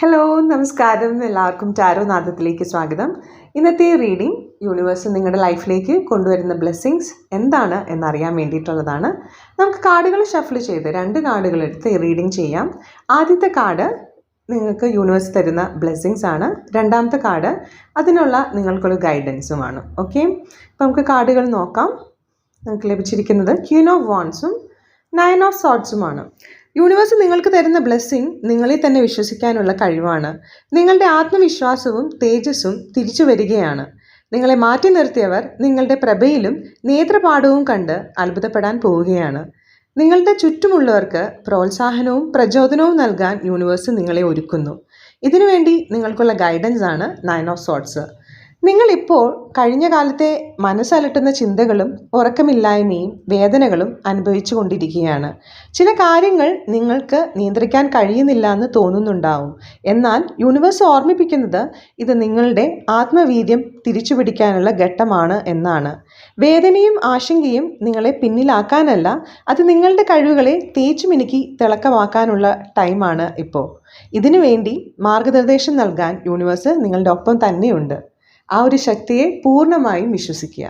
Hello നമസ്കാരം. എല്ലാവർക്കും tarot നാദത്തിലേക്ക് സ്വാഗതം. ഇന്നത്തെ റീഡിംഗ് യൂണിവേഴ്സ് നിങ്ങളുടെ ലൈഫിലേക്ക് കൊണ്ടുവരുന്ന ബ്ലെസ്സിങ്സ് എന്താണ് എന്നറിയാൻ വേണ്ടിയിട്ടുള്ളതാണ്. നമുക്ക് കാർഡുകൾ ഷഫിൾ ചെയ്ത് രണ്ട് കാർഡുകൾ എടുത്ത് റീഡിംഗ് ചെയ്യാം. ആദ്യത്തെ കാർഡ് നിങ്ങൾക്ക് യൂണിവേഴ്സ് തരുന്ന ബ്ലെസ്സിങ്സ് ആണ്. രണ്ടാമത്തെ കാർഡ് അതിനുള്ള നിങ്ങൾക്കൊരു ഗൈഡൻസുമാണ് ഓക്കെ അപ്പോൾ നമുക്ക് കാർഡുകൾ നോക്കാം. നിങ്ങൾക്ക് ലഭിച്ചിരിക്കുന്നത് ക്യൂൻ ഓഫ് വാൺസും നയൻ ഓഫ് സോട്ട്സുമാണ് യൂണിവേഴ്സ് നിങ്ങൾക്ക് തരുന്ന ബ്ലെസ്സിങ് നിങ്ങളെ തന്നെ വിശ്വസിക്കാനുള്ള കഴിവാണ്. നിങ്ങളുടെ ആത്മവിശ്വാസവും തേജസ്സും തിരിച്ചു വരികയാണ്. നിങ്ങളെ മാറ്റി നിർത്തിയവർ നിങ്ങളുടെ പ്രഭയിലും നേത്രപാഠവും കണ്ട് അത്ഭുതപ്പെടാൻ പോവുകയാണ്. നിങ്ങളുടെ ചുറ്റുമുള്ളവർക്ക് പ്രോത്സാഹനവും പ്രചോദനവും നൽകാൻ യൂണിവേഴ്സ് നിങ്ങളെ ഒരുക്കുന്നു. ഇതിനുവേണ്ടി നിങ്ങൾക്കുള്ള ഗൈഡൻസ് ആണ് നയൻ ഓഫ് സോട്ട്സ് നിങ്ങളിപ്പോൾ കഴിഞ്ഞ കാലത്തെ മനസ്സലട്ടുന്ന ചിന്തകളും ഉറക്കമില്ലായ്മയും വേദനകളും അനുഭവിച്ചു കൊണ്ടിരിക്കുകയാണ്. ചില കാര്യങ്ങൾ നിങ്ങൾക്ക് നിയന്ത്രിക്കാൻ കഴിയുന്നില്ല എന്ന് തോന്നുന്നുണ്ടാവും. എന്നാൽ യൂണിവേഴ്സ് ഓർമ്മിപ്പിക്കുന്നത് ഇത് നിങ്ങളുടെ ആത്മവീര്യം തിരിച്ചുപിടിക്കാനുള്ള ഘട്ടമാണ് എന്നാണ്. വേദനയും ആശങ്കയും നിങ്ങളെ പിന്നിലാക്കാനല്ല അത് നിങ്ങളുടെ കഴിവുകളെ തേച്ചുമിനുക്കി തിളക്കമാക്കാനുള്ള ടൈമാണ് ഇപ്പോൾ. ഇതിനുവേണ്ടി മാർഗനിർദ്ദേശം നൽകാൻ യൂണിവേഴ്സ് നിങ്ങളുടെ ഒപ്പം തന്നെയുണ്ട്. ആ ഒരു ശക്തിയെ പൂർണമായും വിശ്വസിക്കുക.